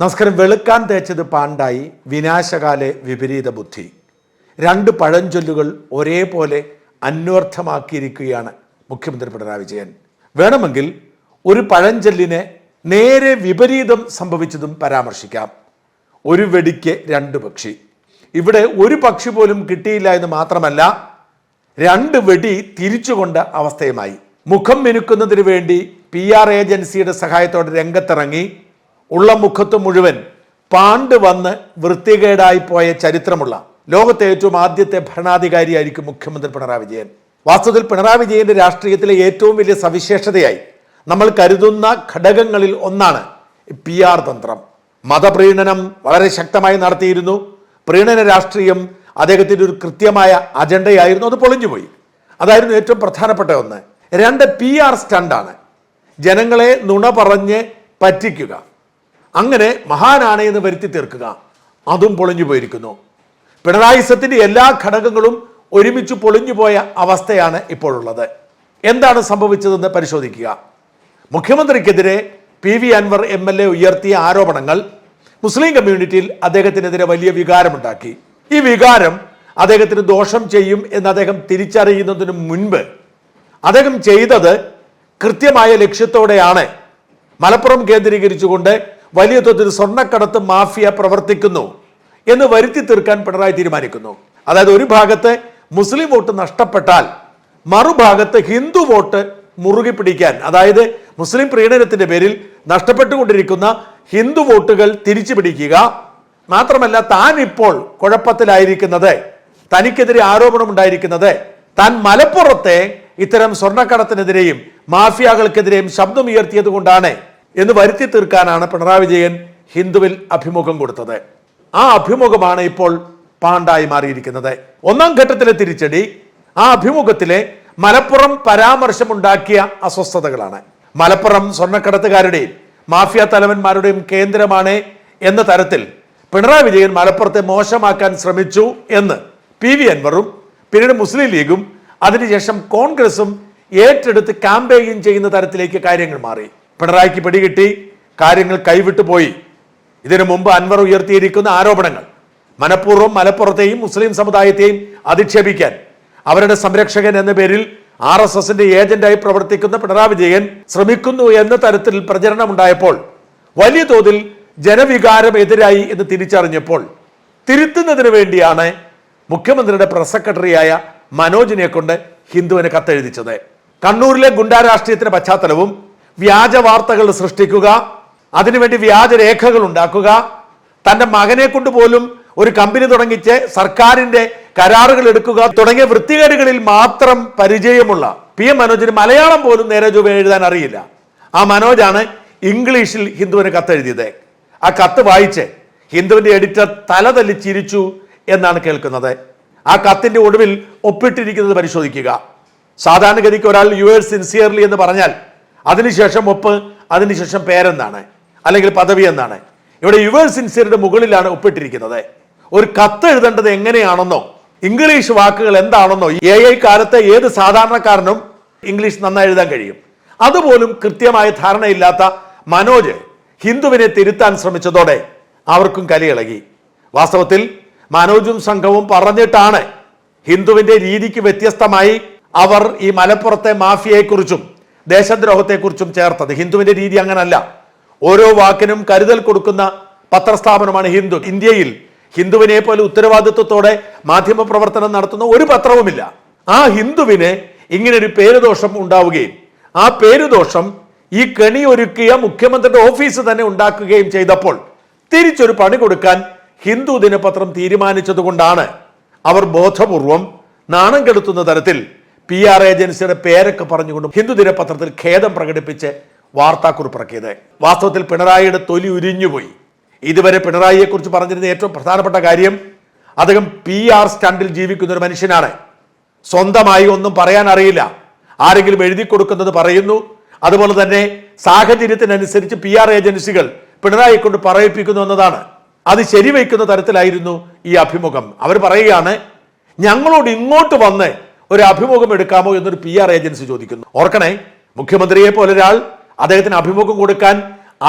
നമസ്കാരം. വെളുക്കാൻ തേച്ചത് പാണ്ടായി വിനാശകാലെ വിപരീത ബുദ്ധി. രണ്ട് പഴഞ്ചൊല്ലുകൾ ഒരേപോലെ അന്വർത്ഥമാക്കിയിരിക്കുകയാണ് മുഖ്യമന്ത്രി പിണറായി വിജയൻ. വേണമെങ്കിൽ ഒരു പഴഞ്ചൊല്ലിനെ നേരെ വിപരീതം സംഭവിച്ചതും പരാമർശിക്കാം. ഒരു വെടിക്ക് രണ്ട് പക്ഷി. ഇവിടെ ഒരു പക്ഷി പോലും കിട്ടിയില്ല എന്ന് മാത്രമല്ല രണ്ട് വെടി തിരിച്ചുകൊണ്ട അവസ്ഥയുമായി. മുഖം മിനുക്കുന്നതിന് വേണ്ടി പി ആർ ഏജൻസിയുടെ സഹായത്തോടെ രംഗത്തിറങ്ങി. ഉള്ള മുഖത്ത് മുഴുവൻ പാണ്ട് വന്ന് വൃത്തികേടായി പോയ ചരിത്രമുള്ള ലോകത്തെ ഏറ്റവും ആദ്യത്തെ ഭരണാധികാരിയായിരിക്കും മുഖ്യമന്ത്രി പിണറായി വിജയൻ. വാസ്തവത്തിൽ പിണറായി വിജയന്റെ രാഷ്ട്രീയത്തിലെ ഏറ്റവും വലിയ സവിശേഷതയായി നമ്മൾ കരുതുന്ന ഘടകങ്ങളിൽ ഒന്നാണ് പി ആർ തന്ത്രം. മതപ്രീണനം വളരെ ശക്തമായി നടത്തിയിരുന്നു. പ്രീണന രാഷ്ട്രീയം അദ്ദേഹത്തിന്റെ ഒരു കൃത്യമായ അജണ്ടയായിരുന്നു. അത് പൊളിഞ്ഞുപോയി. അതായിരുന്നു ഏറ്റവും പ്രധാനപ്പെട്ട ഒന്ന്. രണ്ട് പി ആർ സ്റ്റണ്ടാണ്. ജനങ്ങളെ നുണ പറഞ്ഞ് പറ്റിക്കുക. അങ്ങനെ മഹാനാണ് എന്ന് വരുത്തി തീർക്കുക. അതും പൊളിഞ്ഞു പോയിരിക്കുന്നു. പിണറായിസത്തിന്റെ എല്ലാ ഘടകങ്ങളും ഒരുമിച്ച് പൊളിഞ്ഞു പോയ അവസ്ഥയാണ് ഇപ്പോഴുള്ളത്. എന്താണ് സംഭവിച്ചതെന്ന് പരിശോധിക്കുക. മുഖ്യമന്ത്രിക്കെതിരെ P V Anvar M L A ഉയർത്തിയ ആരോപണങ്ങൾ മുസ്ലിം കമ്മ്യൂണിറ്റിയിൽ അദ്ദേഹത്തിനെതിരെ വലിയ വികാരമുണ്ടാക്കി. ഈ വികാരം അദ്ദേഹത്തിന് ദോഷം ചെയ്യും എന്ന് അദ്ദേഹം തിരിച്ചറിയുന്നതിന് മുൻപ് അദ്ദേഹം ചെയ്തത് കൃത്യമായ ലക്ഷ്യത്തോടെയാണ്. മലപ്പുറം കേന്ദ്രീകരിച്ചുകൊണ്ട് വലിയ തോതിൽ സ്വർണക്കടത്ത് മാഫിയ പ്രവർത്തിക്കുന്നു എന്ന് വരുത്തി തീർക്കാൻ പിണറായി തീരുമാനിക്കുന്നു. അതായത് ഒരു ഭാഗത്ത് മുസ്ലിം വോട്ട് നഷ്ടപ്പെട്ടാൽ മറുഭാഗത്ത് ഹിന്ദു വോട്ട് മുറുകി പിടിക്കാൻ അതായത് മുസ്ലിം പ്രീണനത്തിന്റെ പേരിൽ നഷ്ടപ്പെട്ടുകൊണ്ടിരിക്കുന്ന ഹിന്ദു വോട്ടുകൾ തിരിച്ചു പിടിക്കുക മാത്രമല്ല താൻ ഇപ്പോൾ കുഴപ്പത്തിലായിരിക്കുന്നത് തനിക്കെതിരെ ആരോപണം ഉണ്ടായിരിക്കുന്നത് താൻ മലപ്പുറത്തെ ഇത്തരം സ്വർണക്കടത്തിനെതിരെയും മാഫിയകൾക്കെതിരെയും ശബ്ദമുയർത്തിയത് കൊണ്ടാണ് എന്ന് വരുത്തി തീർക്കാനാണ് പിണറായി വിജയൻ ഹിന്ദുവിൽ അഭിമുഖം കൊടുത്തത്. ആ അഭിമുഖമാണ് ഇപ്പോൾ പാണ്ടായി മാറിയിരിക്കുന്നത്. ഒന്നാം ഘട്ടത്തിലെ തിരിച്ചടി ആ അഭിമുഖത്തിലെ മലപ്പുറം പരാമർശമുണ്ടാക്കിയ അസ്വസ്ഥതകളാണ്. മലപ്പുറം സ്വർണക്കടത്തുകാരുടെയും മാഫിയ തലവന്മാരുടെയും കേന്ദ്രമാണ് എന്ന തരത്തിൽ പിണറായി വിജയൻ മലപ്പുറത്തെ മോശമാക്കാൻ ശ്രമിച്ചു എന്ന് പി വി അൻവറും പിന്നീട് മുസ്ലിം ലീഗും അതിനുശേഷം കോൺഗ്രസും ഏറ്റെടുത്ത് ക്യാമ്പയിൻ ചെയ്യുന്ന തരത്തിലേക്ക് കാര്യങ്ങൾ മാറി. പിണറായിക്ക് പിടികിട്ടി കാര്യങ്ങൾ കൈവിട്ടു പോയി. ഇതിനു മുമ്പ് അൻവർ ഉയർത്തിയിരിക്കുന്ന ആരോപണങ്ങൾ. മനഃപൂർവം മലപ്പുറത്തെയും മുസ്ലിം സമുദായത്തെയും അധിക്ഷേപിക്കാൻ. അവരുടെ സംരക്ഷകൻ എന്ന പേരിൽ ആർ എസ് എസിന്റെ ഏജന്റായി പ്രവർത്തിക്കുന്ന പിണറായി വിജയൻ ശ്രമിക്കുന്നു എന്ന തരത്തിൽ പ്രചരണമുണ്ടായപ്പോൾ വലിയ തോതിൽ ജനവികാരം എതിരായി എന്ന് തിരിച്ചറിഞ്ഞപ്പോൾ തിരുത്തുന്നതിന് വേണ്ടിയാണ് മുഖ്യമന്ത്രിയുടെ പ്രസ് സെക്രട്ടറിയായ മനോജിനെ കൊണ്ട് ഹിന്ദുവിന് കത്തെഴുതിച്ചത്. കണ്ണൂരിലെ ഗുണ്ടാരാഷ്ട്രീയത്തിന്റെ പശ്ചാത്തലവും വ്യാജ വാർത്തകൾ സൃഷ്ടിക്കുക അതിനുവേണ്ടി വ്യാജ രേഖകൾ ഉണ്ടാക്കുക തന്റെ മകനെ കൊണ്ട് പോലും ഒരു കമ്പനി തുടങ്ങിച്ച് സർക്കാരിന്റെ കരാറുകൾ എടുക്കുക തുടങ്ങിയ വൃത്തികേടുകളിൽ മാത്രം പരിചയമുള്ള പി എം മനോജിന് മലയാളം പോലും നേരെ ചൊവ്വ എഴുതാൻ അറിയില്ല. ആ മനോജാണ് ഇംഗ്ലീഷിൽ ഹിന്ദുവിന് കത്തെഴുതിയത്. ആ കത്ത് വായിച്ച് ഹിന്ദുവിന്റെ എഡിറ്റർ തല തല്ലി ചിരിച്ചു എന്നാണ് കേൾക്കുന്നത്. ആ കത്തിന്റെ ഒടുവിൽ ഒപ്പിട്ടിരിക്കുന്നത് പരിശോധിക്കുക. സാധാരണഗതിക്ക് ഒരാൾ യു എസ് സിൻസിയർലി എന്ന് പറഞ്ഞാൽ അതിനുശേഷം ഒപ്പ് അതിനുശേഷം പേരെന്താണ്? അല്ലെങ്കിൽ പദവി എന്താണ്? ഇവിടെ യു എസ് സിൻസിയറിന്റെ മുകളിലാണ് ഒപ്പിട്ടിരിക്കുന്നത്. ഒരു കത്ത് എഴുതേണ്ടത് എങ്ങനെയാണെന്നോ ഇംഗ്ലീഷ് വാക്കുകൾ എന്താണെന്നോ എ ഐ കാലത്തെ ഏത് സാധാരണക്കാരനും ഇംഗ്ലീഷ് നന്നായി എഴുതാൻ കഴിയും. അതുപോലും കൃത്യമായ ധാരണയില്ലാത്ത മനോജ് ഹിന്ദുവിനെ തിരുത്താൻ ശ്രമിച്ചതോടെ അവർക്കും കലിയിളകി. വാസ്തവത്തിൽ മനോജും സംഘവും പറഞ്ഞിട്ടാണ് ഹിന്ദുവിന്റെ രീതിക്ക് വ്യത്യസ്തമായി അവർ ഈ മലപ്പുറത്തെ മാഫിയയെക്കുറിച്ചും ദേശദ്രോഹത്തെക്കുറിച്ചും ചേർത്തത്. ഹിന്ദുവിന്റെ രീതി അങ്ങനല്ല. ഓരോ വാക്കിനും കരുതൽ കൊടുക്കുന്ന പത്രസ്ഥാപനമാണ് ഹിന്ദു. ഇന്ത്യയിൽ ഹിന്ദുവിനെ പോലെ ഉത്തരവാദിത്വത്തോടെ മാധ്യമ പ്രവർത്തനം നടത്തുന്ന ഒരു പത്രവുമില്ല. ആ ഹിന്ദുവിന് ഇങ്ങനെ ഒരു പേരുദോഷം ഉണ്ടാവുകയും ആ പേരുദോഷം ഈ കെണി ഒരുക്കിയ മുഖ്യമന്ത്രിയുടെ ഓഫീസ് തന്നെ ഉണ്ടാക്കുകയും ചെയ്തപ്പോൾ തിരിച്ചൊരു പണി കൊടുക്കാൻ ഹിന്ദു ദിനപത്രം തീരുമാനിച്ചതുകൊണ്ടാണ് അവർ ബോധപൂർവം നാണം കെടുത്തുന്ന തരത്തിൽ പി ആർ ഏജൻസിയുടെ പേരൊക്കെ പറഞ്ഞുകൊണ്ട് ഹിന്ദു ദിനപത്രത്തിൽ ഖേദം പ്രകടിപ്പിച്ച് വാർത്താക്കുറിപ്പിറക്കിയത് വാസ്തവത്തിൽ പിണറായിയുടെ തൊലി ഉരിഞ്ഞുപോയി. ഇതുവരെ പിണറായിയെക്കുറിച്ച് പറഞ്ഞിരുന്ന ഏറ്റവും പ്രധാനപ്പെട്ട കാര്യം അദ്ദേഹം പി ആർ സ്റ്റണ്ടിൽ ജീവിക്കുന്ന ഒരു മനുഷ്യനാണ്. സ്വന്തമായി ഒന്നും പറയാൻ അറിയില്ല ആരെങ്കിലും എഴുതി കൊടുക്കുന്നത് പറയുന്നു. അതുപോലെ തന്നെ സാഹചര്യത്തിനനുസരിച്ച് പി ആർ ഏജൻസികൾ പിണറായി കൊണ്ട് പറയിപ്പിക്കുന്നു എന്നതാണ്. അത് ശരിവയ്ക്കുന്ന തരത്തിലായിരുന്നു ഈ അഭിമുഖം. അവർ പറയുകയാണ് ഞങ്ങളോട് ഇങ്ങോട്ട് വന്ന് ഒരു അഭിമുഖം എടുക്കാമോ എന്നൊരു പി ആർ ഏജൻസി ചോദിക്കുന്നു. ഓർക്കണേ മുഖ്യമന്ത്രിയെ പോലെ ഒരാൾ അദ്ദേഹത്തിന് അഭിമുഖം കൊടുക്കാൻ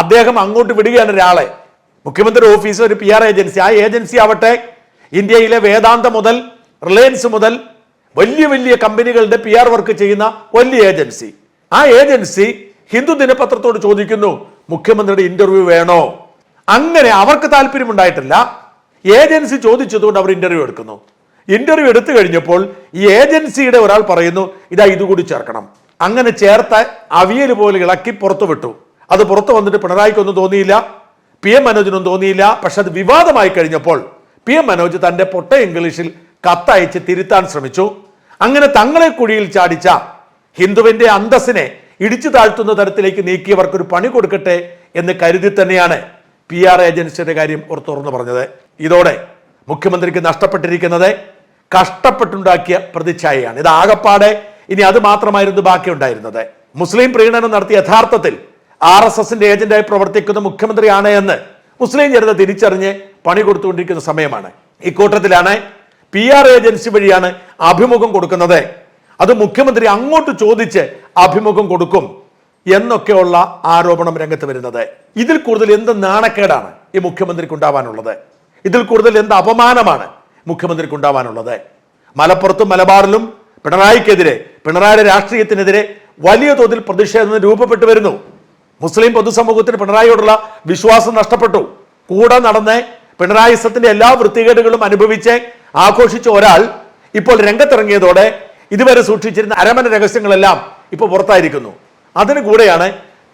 അദ്ദേഹം അങ്ങോട്ട് വിടുകയാണ് ഒരാളെ. മുഖ്യമന്ത്രി ഓഫീസ് ഒരു പി ആർ ഏജൻസി ആ ഏജൻസി ആവട്ടെ ഇന്ത്യയിലെ വേദാന്ത മുതൽ റിലയൻസ് മുതൽ വലിയ വലിയ കമ്പനികളുടെ പി ആർ വർക്ക് ചെയ്യുന്ന വലിയ ഏജൻസി ആ ഏജൻസി ഹിന്ദു ദിനപത്രത്തോട് ചോദിക്കുന്നു മുഖ്യമന്ത്രിയുടെ ഇന്റർവ്യൂ വേണോ? അങ്ങനെ അവർക്ക് താല്പര്യമുണ്ടായിട്ടില്ല. ഏജൻസി ചോദിച്ചതുകൊണ്ട് അവർ ഇന്റർവ്യൂ എടുക്കുന്നു. ഇന്റർവ്യൂ എടുത്തു കഴിഞ്ഞപ്പോൾ ഈ ഏജൻസിയുടെ ഒരാൾ പറയുന്നു ഇതാ ഇതുകൂടി ചേർക്കണം. അങ്ങനെ ചേർത്ത അവിയൽ പോലെ ഇളക്കി പുറത്തു വിട്ടു. അത് പുറത്തു വന്നിട്ട് പിണറായിക്കൊന്നും തോന്നിയില്ല പി എം മനോജിനും തോന്നിയില്ല. പക്ഷെ അത് വിവാദമായി കഴിഞ്ഞപ്പോൾ പി എം മനോജ് തന്റെ പൊട്ട ഇംഗ്ലീഷിൽ കത്തയച്ച് തിരുത്താൻ ശ്രമിച്ചു. അങ്ങനെ തങ്ങളെ കുഴിയിൽ ചാടിച്ച ഹിന്ദുവിന്റെ അന്തസ്സിനെ ഇടിച്ചു താഴ്ത്തുന്ന തരത്തിലേക്ക് നീക്കിയവർക്കൊരു പണി കൊടുക്കട്ടെ എന്ന് കരുതി തന്നെയാണ് പി ആർ ഏജൻസിയുടെ കാര്യം ഓർത്തുറന്നു തുറന്നു പറഞ്ഞത്. ഇതോടെ മുഖ്യമന്ത്രിക്ക് നഷ്ടപ്പെട്ടിരിക്കുന്നത് കഷ്ടപ്പെട്ടുണ്ടാക്കിയ പ്രതിച്ഛായയാണ്. ഇത് ആകപ്പാടെ ഇനി അത് മാത്രമായിരുന്നു ബാക്കി ഉണ്ടായിരുന്നത് മുസ്ലിം പ്രീണനം നടത്തി യഥാർത്ഥത്തിൽ ആർ എസ് എസിന്റെ ഏജന്റായി പ്രവർത്തിക്കുന്ന മുഖ്യമന്ത്രിയാണ് എന്ന് മുസ്ലിം ജനത തിരിച്ചറിഞ്ഞ് പണി കൊടുത്തുകൊണ്ടിരിക്കുന്ന സമയമാണ്. ഇക്കൂട്ടത്തിലാണ് പി ആർ ഏജൻസി വഴിയാണ് അഭിമുഖം കൊടുക്കുന്നത്. അത് മുഖ്യമന്ത്രി അങ്ങോട്ട് ചോദിച്ച് അഭിമുഖം കൊടുക്കും എന്നൊക്കെയുള്ള ആരോപണം രംഗത്ത് വരുന്നത്. ഇതിൽ കൂടുതൽ എന്ത് നാണക്കേടാണ് ഈ മുഖ്യമന്ത്രിക്ക് ഉണ്ടാവാനുള്ളത്? ഇതിൽ കൂടുതൽ എന്ത് അപമാനമാണ്? മുഖ്യമന്ത്രിക്ക് ഉണ്ടാവാനുള്ളത് മലപ്പുറത്തും മലബാറിലും പിണറായിക്കെതിരെ പിണറായിയുടെ രാഷ്ട്രീയത്തിനെതിരെ വലിയ തോതിൽ പ്രതിഷേധം രൂപപ്പെട്ടു വരുന്നു. മുസ്ലിം പൊതുസമൂഹത്തിന് പിണറായിയോടുള്ള വിശ്വാസം നഷ്ടപ്പെട്ടു. കൂടെ നടന്ന് പിണറായിസത്തിന്റെ എല്ലാ വൃത്തികേടുകളും അനുഭവിച്ച് ആഘോഷിച്ച ഒരാൾ ഇപ്പോൾ രംഗത്തിറങ്ങിയതോടെ ഇതുവരെ സൂക്ഷിച്ചിരുന്ന അരമന രഹസ്യങ്ങളെല്ലാം ഇപ്പോൾ പുറത്തായിരിക്കുന്നു. അതിന് കൂടെയാണ്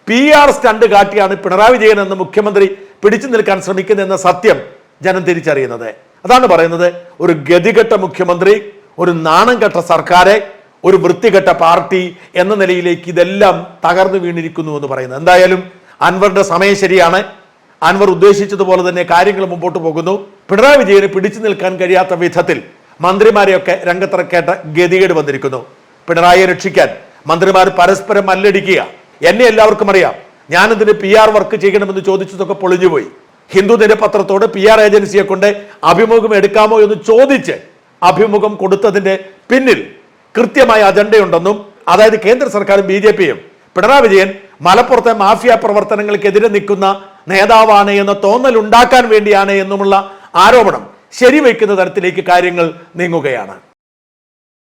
പി ആർ സ്റ്റണ്ട് കാട്ടിയാണ് പിണറായി വിജയൻ എന്ന മുഖ്യമന്ത്രി പിടിച്ചു നിൽക്കാൻ ശ്രമിക്കുന്നതെന്ന സത്യം ജനം തിരിച്ചറിയുന്നത്. അതാണ് പറയുന്നത് ഒരു ഗതികെട്ട മുഖ്യമന്ത്രി ഒരു നാണം കെട്ട സർക്കാരെ ഒരു വൃത്തികെട്ട പാർട്ടി എന്ന നിലയിലേക്ക് ഇതെല്ലാം തകർന്നു വീണിരിക്കുന്നു എന്ന് പറയുന്നത്. എന്തായാലും അൻവറിന്റെ സമയം ശരിയാണ്. അൻവർ ഉദ്ദേശിച്ചതുപോലെ തന്നെ കാര്യങ്ങൾ മുമ്പോട്ട് പോകുന്നു. പിണറായി വിജയന് പിടിച്ചു നിൽക്കാൻ കഴിയാത്ത വിധത്തിൽ മന്ത്രിമാരെയൊക്കെ രംഗത്തിറക്കേണ്ട ഗതികേട് വന്നിരിക്കുന്നു. പിണറായിയെ രക്ഷിക്കാൻ മന്ത്രിമാർ പരസ്പരം മല്ലടിക്കുക. എന്നെ എല്ലാവർക്കും അറിയാം. ഞാനിതിന് പി ആർ വർക്ക് ചെയ്യണമെന്ന് ചോദിച്ചതൊക്കെ പൊളിഞ്ഞുപോയി. ഹിന്ദു ദിനപത്രത്തോട് പി ആർ ഏജൻസിയെ കൊണ്ട് അഭിമുഖം എടുക്കാമോ എന്ന് ചോദിച്ച് അഭിമുഖം കൊടുത്തതിന്റെ പിന്നിൽ കൃത്യമായ അജണ്ടയുണ്ടെന്നും അതായത് കേന്ദ്ര സർക്കാരും ബി ജെ പിയും പിണറായി വിജയൻ മലപ്പുറത്തെ മാഫിയ പ്രവർത്തനങ്ങൾക്കെതിരെ നിൽക്കുന്ന നേതാവാണ് എന്ന തോന്നൽ ഉണ്ടാക്കാൻ വേണ്ടിയാണ് എന്നുമുള്ള ആരോപണം ശരിവയ്ക്കുന്ന തരത്തിലേക്ക് കാര്യങ്ങൾ നീങ്ങുകയാണ്.